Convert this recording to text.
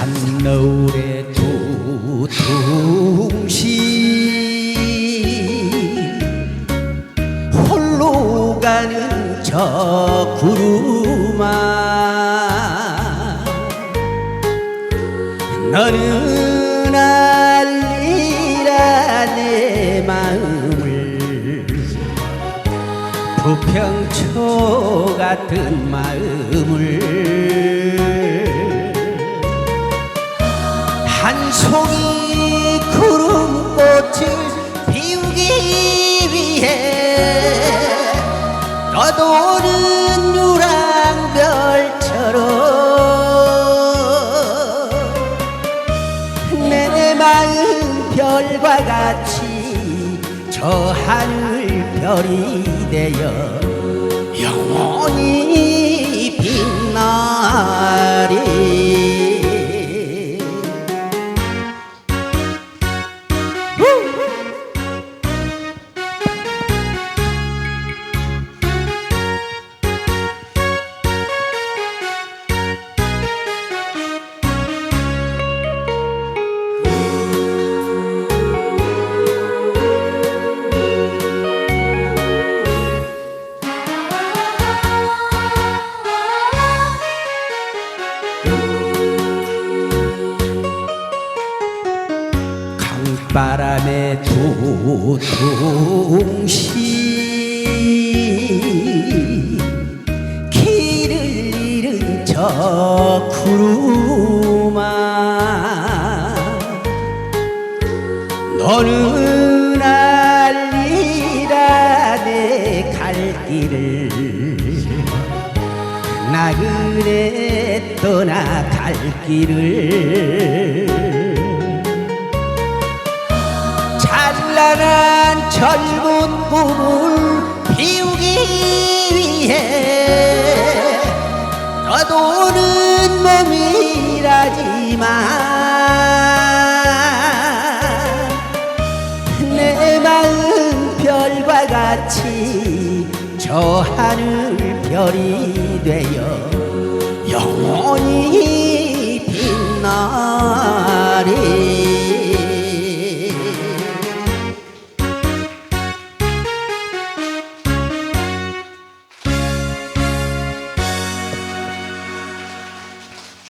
산너울의 두둥시 홀로 가는 저 구름아 너는 알리라 내 마음을 부평초 같은 마음을 한 송이 구름꽃을 피우기 위해 떠도는 유랑별처럼 내 마음 별과 같이 저 하늘 별이 되어 영원히 빛나리 바람에 두둥시 길을 잃은 저 구름아 너는 알리라 내 갈 길을 나그네 떠나갈 길을 찬란한 젊은 꿈을 피우기 위해 떠도는 몸이라지만 내 마음 별과 같이 저 하늘 별이 되어 영원히 빛나